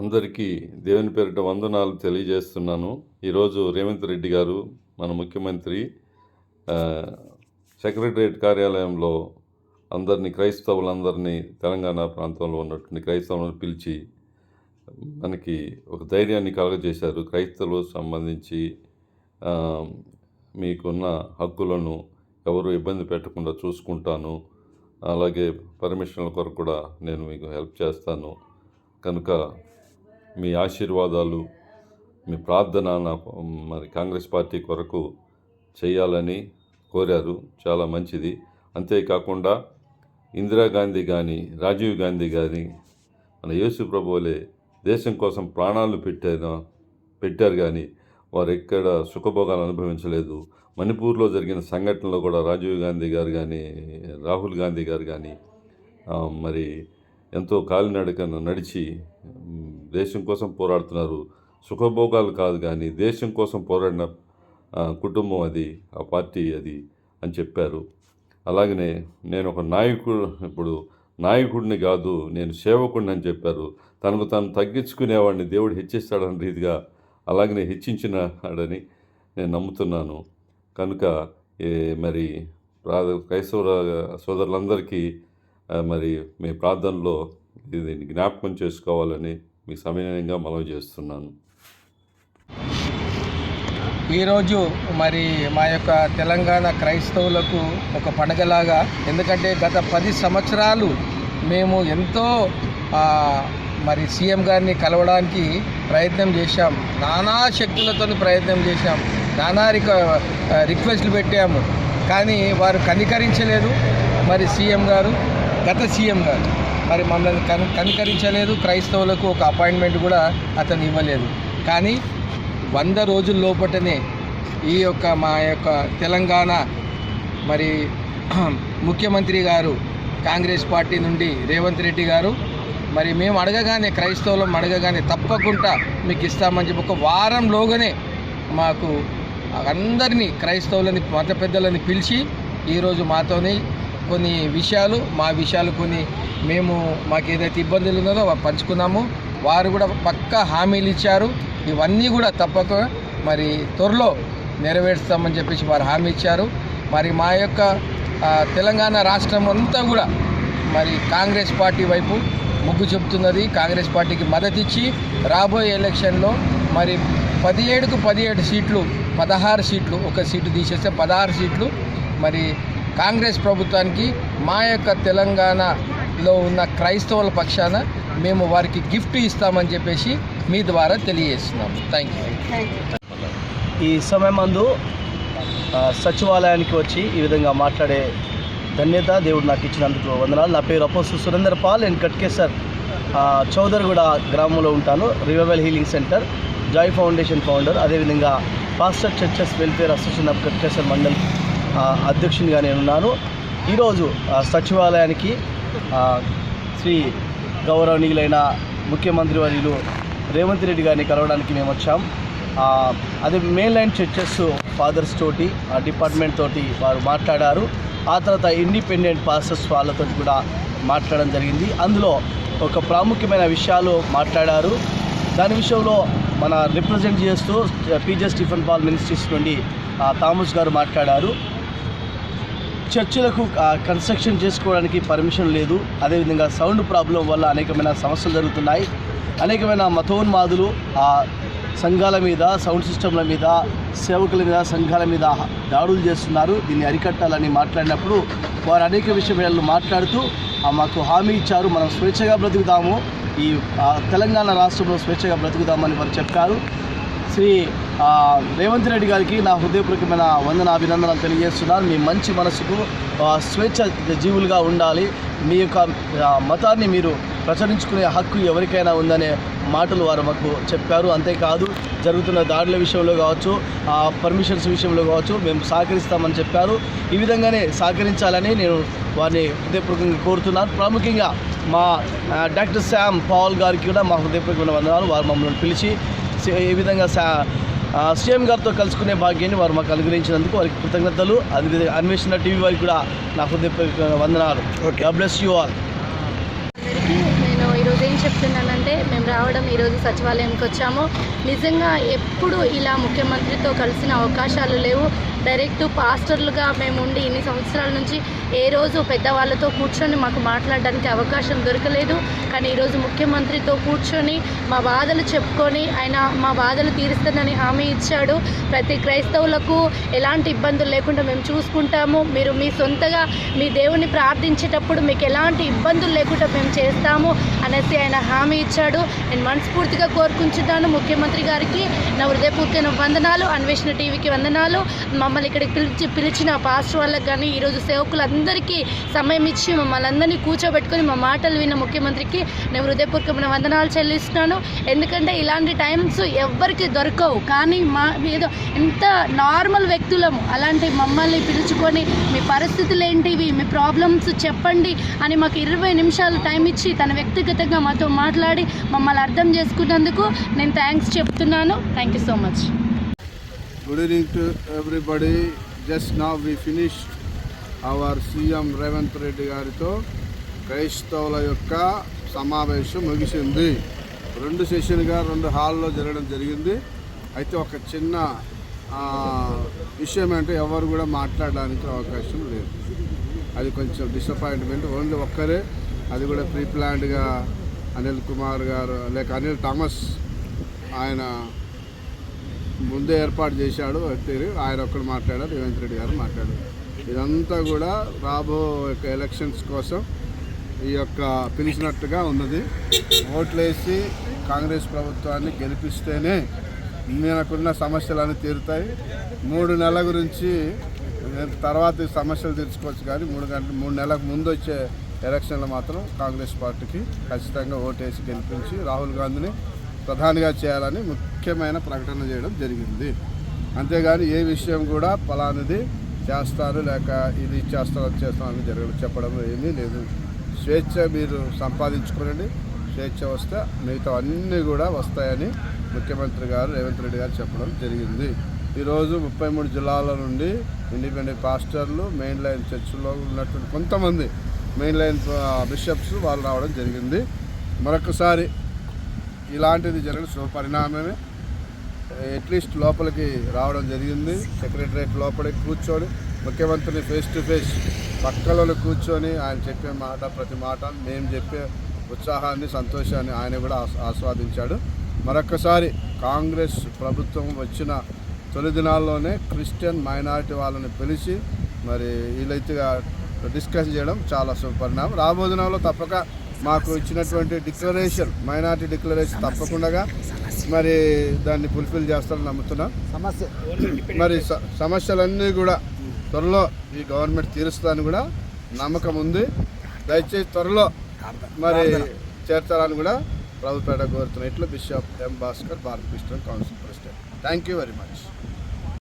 అందరికీ దేవుని పేరిట వందనాలు తెలియజేస్తున్నాను. ఈరోజు రేవంత్ రెడ్డి గారు మన ముఖ్యమంత్రి సెక్రటరేట్ సెక్రటరియట్ కార్యాలయంలో అందరినీ క్రైస్తవులందరినీ తెలంగాణ ప్రాంతంలో ఉన్నటువంటి క్రైస్తవులను పిలిచి మనకి ఒక ధైర్యాన్ని కలగజేశారు. క్రైస్తవులకు సంబంధించి మీకున్న హక్కులను ఎవరు ఇబ్బంది పెట్టకుండా చూసుకుంటాను. అలాగే పర్మిషన్ల కొరకు కూడా నేను మీకు హెల్ప్ చేస్తాను. కనుక మీ ఆశీర్వాదాలు మీ ప్రార్థన నాకు మరి కాంగ్రెస్ పార్టీ కొరకు చేయాలని కోరారు. చాలా మంచిది. అంతేకాకుండా ఇందిరాగాంధీ కానీ రాజీవ్ గాంధీ కానీ మన యేసు ప్రభువులే దేశం కోసం ప్రాణాలు పెట్టారు పెట్టారు కానీ వారు ఎక్కడ సుఖభోగాలు అనుభవించలేదు. మణిపూర్లో జరిగిన సంఘటనలో కూడా రాజీవ్ గాంధీ గారు కానీ రాహుల్ గాంధీ గారు కానీ మరి ఎంతో కాలినడకను నడిచి దేశం కోసం పోరాడుతున్నారు. సుఖభోగాలు కాదు కానీ దేశం కోసం పోరాడిన కుటుంబం అది ఆ పార్టీ అది అని చెప్పారు. అలాగనే నేను ఒక నాయకుడు ఇప్పుడు నాయకుడిని కాదు నేను సేవకుడిని అని చెప్పారు. తనకు తాను తగ్గించుకునేవాడిని దేవుడు హెచ్చిస్తాడని రీతిగా అలాగనే హెచ్చించినాడని నేను నమ్ముతున్నాను. కనుక ఏ మరి ప్రా క్రైస్తవ సోదరులందరికీ మరి మీ ప్రార్థనలో దీన్ని జ్ఞాపకం చేసుకోవాలని మీ సమయంగా మనవి చేస్తున్నాను. ఈరోజు మరి మా యొక్క తెలంగాణ క్రైస్తవులకు ఒక పండగలాగా ఎందుకంటే గత పది సంవత్సరాలు మేము ఎంతో మరి సీఎం గారిని కలవడానికి ప్రయత్నం చేశాం. నానా శక్తులతో ప్రయత్నం చేశాం. నానా రిక రిక్వెస్ట్లు పెట్టాము. కానీ వారు కనికరించలేదు. మరి సీఎం గారు గత సీఎం గారు. మరి మమ్మల్ని కన్ కనికరించలేదు. క్రైస్తవులకు ఒక అపాయింట్మెంట్ కూడా అతను ఇవ్వలేదు. కానీ వంద రోజుల లోపటనే ఈ యొక్క మా యొక్క తెలంగాణ మరి ముఖ్యమంత్రి గారు కాంగ్రెస్ పార్టీ నుండి రేవంత్ రెడ్డి గారు మరి మేము అడగగానే క్రైస్తవులం అడగగానే తప్పకుండా మీకు ఇస్తామని చెప్పి ఒక వారంలోగానే మాకు అందరినీ క్రైస్తవులని మత పెద్దలని పిలిచి ఈరోజు మాతోని కొన్ని విషయాలు మా విషయాలు కొన్ని మేము మాకు ఏదైతే ఇబ్బందులు ఉన్నదో పంచుకున్నాము. వారు కూడా పక్కా హామీలు ఇచ్చారు. ఇవన్నీ కూడా తప్పక మరి త్వరలో నెరవేరుస్తామని చెప్పేసి వారు హామీ ఇచ్చారు. మరి మా యొక్క తెలంగాణ రాష్ట్రం అంతా కూడా మరి కాంగ్రెస్ పార్టీ వైపు మొగ్గు చెబుతున్నది. కాంగ్రెస్ పార్టీకి మద్దతు ఇచ్చి రాబోయే ఎలక్షన్లో మరి పదిహేడుకు పదిహేడు సీట్లు పదహారు సీట్లు ఒక సీటు తీసేస్తే పదహారు సీట్లు మరి కాంగ్రెస్ ప్రభుత్వానికి మా యొక్క తెలంగాణలో ఉన్న క్రైస్తవుల పక్షాన మేము వారికి గిఫ్ట్ ఇస్తామని చెప్పేసి మీ ద్వారా తెలియజేస్తున్నాము. థ్యాంక్ యూ ఈ సమయమందు ఆ, సచివాలయానికి వచ్చి ఈ విధంగా మాట్లాడే ధన్యత దేవుడు నాకు ఇచ్చినందుకు వందనాలు. నా పేరు అపోసు సురేందర్ పాల్ అండ్ కట్కేసర్ ఆ, చౌదరిగూడ గ్రామంలో ఉంటాను Revival Healing Centre Joy Foundation founder. అదేవిధంగా pastor Churches Welfare Association of Ghatkesar mandal అధ్యక్షునిగా నేనున్నాను. ఈరోజు సచివాలయానికి శ్రీ గౌరవనీయులైన ముఖ్యమంత్రి వర్యులు రేవంత్ రెడ్డి గారిని కలవడానికి మేము వచ్చాం అదే మెయిన్ లైన్ చర్చెస్ ఫాదర్స్ తోటి ఆ డిపార్ట్మెంట్ తోటి వారు మాట్లాడారు. ఆ తర్వాత ఇండిపెండెంట్ పాస్టర్స్ వాళ్ళతో కూడా మాట్లాడడం జరిగింది. అందులో ఒక ప్రాముఖ్యమైన విషయాలు మాట్లాడారు. దాని విషయంలో మన రిప్రజెంట్ చేస్తూ పీజే స్టీఫెన్ పాల్ మినిస్ట్రీస్ నుండి థామస్ గారు మాట్లాడారు. చర్చిలకు కన్స్ట్రక్షన్ చేసుకోవడానికి పర్మిషన్ లేదు. అదేవిధంగా సౌండ్ ప్రాబ్లం వల్ల అనేకమైన సమస్యలు జరుగుతున్నాయి. అనేకమైన మతోన్మాదులు ఆ సంఘాల మీద సౌండ్ సిస్టమ్ల మీద సేవకుల మీద సంఘాల మీద దాడులు చేస్తున్నారు. దీన్ని అరికట్టాలని మాట్లాడినప్పుడు వారు అనేక విషయాలు మాట్లాడుతూ ఆ, మాకు హామీ ఇచ్చారు మనం స్వేచ్ఛగా బ్రతుకుతాము. ఈ తెలంగాణ రాష్ట్రంలో స్వేచ్ఛగా బ్రతుకుతామని వారు చెప్పారు. శ్రీ రేవంత్ రెడ్డి గారికి నా హృదయపూర్వకమైన వందన అభినందనలు తెలియజేస్తున్నాను మీ మంచి మనసుకు స్వేచ్ఛ జీవులుగా ఉండాలి. మీ యొక్క మతాన్ని మీరు ప్రచురించుకునే హక్కు ఎవరికైనా ఉందనే మాటలు వారు మాకు చెప్పారు. అంతేకాదు జరుగుతున్న దాడుల విషయంలో కావచ్చు పర్మిషన్స్ విషయంలో కావచ్చు మేము సహకరిస్తామని చెప్పారు. ఈ విధంగానే సహకరించాలని నేను వారిని హృదయపూర్వకంగా కోరుతున్నాను. ప్రాముఖ్యంగా మా డాక్టర్ శామ్ పాల్ గారికి కూడా మా హృదయపూర్వకమైన వందనాలు. వారు మమ్మల్ని పిలిచి ఏ ఈ విధంగా సా సీఎం గారితో కలుసుకునే భాగ్యాన్ని వారు మాకు అనుగ్రహించినందుకు వారికి కృతజ్ఞతలు. అదేవిధంగా అన్వేషణ టీవీ వారికి కూడా నా హృదయపూర్వక వందనాలు. ఓకే. బ్లెస్ యూ ఆల్ నేను ఈరోజు ఏం చెప్తున్నానంటే మేము రావడం ఈరోజు సచివాలయంకి వచ్చాము. నిజంగా ఎప్పుడు ఇలా ముఖ్యమంత్రితో కలిసిన అవకాశాలు లేవు. డైరెక్ట్ పాస్టర్లుగా మేము ఉండి ఇన్ని సంవత్సరాల నుంచి ఏ రోజు పెద్దవాళ్ళతో కూర్చొని మాకు మాట్లాడడానికి అవకాశం దొరకలేదు. కానీ ఈరోజు ముఖ్యమంత్రితో కూర్చొని మా బాధలు చెప్పుకొని ఆయన మా బాధలు తీరుస్తానని హామీ ఇచ్చాడు. ప్రతి క్రైస్తవులకు ఎలాంటి ఇబ్బందులు లేకుండా మేము చూసుకుంటాము. మీరు మీ సొంతగా మీ దేవుని ప్రార్థించేటప్పుడు మీకు ఎలాంటి ఇబ్బందులు లేకుండా మేము చేస్తాము అనేసి ఆయన హామీ ఇచ్చాడు. నేను మనస్ఫూర్తిగా కోరుకుంటున్నాను ముఖ్యమంత్రి గారికి. నా హృదయపూర్వక వందనాలు. అన్వేషణ టీవీకి వందనాలు. మమ్మల్ని ఇక్కడికి పిలిచి పిలిచిన పాస్టర్ వాళ్ళకి కానీ ఈరోజు సేవకులందరికీ సమయం ఇచ్చి మమ్మల్ని అందరినీ కూర్చోబెట్టుకొని మా మాటలు విన్న ముఖ్యమంత్రికి నేను హృదయపూర్వకమైన వందనాలు చెల్లిస్తున్నాను. ఎందుకంటే ఇలాంటి టైమ్స్ ఎవ్వరికి దొరకవు. కానీ మా ఏదో ఎంత నార్మల్ వ్యక్తులము అలాంటి మమ్మల్ని పిలుచుకొని మీ పరిస్థితులు ఏంటివి మీ ప్రాబ్లమ్స్ చెప్పండి అని మాకు ఇరవై నిమిషాలు టైం ఇచ్చి తన వ్యక్తిగతంగా మాతో మాట్లాడి మమ్మల్ని అర్థం చేసుకున్నందుకు నేను థ్యాంక్స్ చెప్తున్నాను. Thank you so much Good evening to everybody. Just now we finished our CM Revanth Reddy గారితో క్రైస్తవుల యొక్క సమావేశం ముగిసింది. రెండు సెషన్గా రెండు హాల్లో జరగడం జరిగింది. అయితే ఒక చిన్న విషయం అంటే ఎవరు కూడా మాట్లాడడానికి అవకాశం లేదు. అది కొంచెం డిసప్పాయింట్మెంట్ ఓన్లీ ఒక్కరే అది కూడా ప్రీ ప్లాన్డ్గా అనిల్ కుమార్ గారు లేక అనిల్ థామస్ ఆయన ముందే ఏర్పాటు చేశాడు వ్యక్తి ఆయన ఒక్కడు మాట్లాడారు రేవంత్ రెడ్డి గారు మాట్లాడారు. ఇదంతా కూడా రాబో యొక్క ఎలక్షన్స్ కోసం ఈ యొక్క పిలిచినట్టుగా ఉన్నది. ఓట్లేసి కాంగ్రెస్ ప్రభుత్వాన్ని గెలిపిస్తేనే మనకున్న సమస్యలన్నీ తీరుతాయి. మూడు నెలల గురించి తర్వాత సమస్యలు తీర్చుకోవచ్చు కానీ మూడు గంటల మూడు నెలలకు ముందు వచ్చే ఎలక్షన్లు మాత్రం కాంగ్రెస్ పార్టీకి ఖచ్చితంగా ఓటేసి గెలిపించి రాహుల్ గాంధీని ప్రధానిగా చేయాలని ముఖ్యమైన ప్రకటన చేయడం జరిగింది. అంతేగాని ఏ విషయం కూడా ఫలానిది చేస్తారు లేక ఇది చేస్తారు అది చేస్తాను అని జరగడం చెప్పడం ఏమీ లేదు. స్వేచ్ఛ మీరు సంపాదించుకోనండి. స్వేచ్ఛ వస్తే మిగతా అన్నీ కూడా వస్తాయని ముఖ్యమంత్రి గారు రేవంత్ రెడ్డి గారు చెప్పడం జరిగింది. ఈరోజు ముప్పై మూడు జిల్లాల నుండి ఇండిపెండెంట్ పాస్టర్లు మెయిన్ లైన్ చర్చిలో ఉన్నటువంటి కొంతమంది మెయిన్ లైన్ బిషప్స్ వాళ్ళు రావడం జరిగింది. మరొకసారి ఇలాంటిది జరగడం శుభపరిణామమే. అట్లీస్ట్ లోపలికి రావడం జరిగింది. సెక్రటరేట్ లోపలికి కూర్చొని ముఖ్యమంత్రిని ఫేస్ టు ఫేస్ పక్కలలో కూర్చొని ఆయన చెప్పే మాట ప్రతి మాట మేము చెప్పే ఉత్సాహాన్ని సంతోషాన్ని ఆయన కూడా ఆస్వాదించాడు. మరొకసారి కాంగ్రెస్ ప్రభుత్వం వచ్చిన తొలి దినాల్లోనే క్రిస్టియన్ మైనారిటీ వాళ్ళని పిలిచి మరి వీలైతేగా డిస్కస్ చేయడం చాలా సుపరిణామం. రాబో దినాల్లో తప్పక మాకు ఇచ్చినటువంటి డిక్లరేషన్ మైనార్టీ డిక్లరేషన్ తప్పకుండా మరి దాన్ని ఫుల్ఫిల్ చేస్తారని నమ్ముతున్నాం. సమస్య. మరి స- సమస్యలన్నీ కూడా త్వరలో ఈ గవర్నమెంట్ తీరుస్తుందని కూడా నమ్మకం ఉంది. దయచేసి త్వరలో మరి చేర్చాలని కూడా ప్రభుత్వ కోరుతున్న. ఇట్లా bishop M Bhaskar Bharat Christian Council president. Thank you very much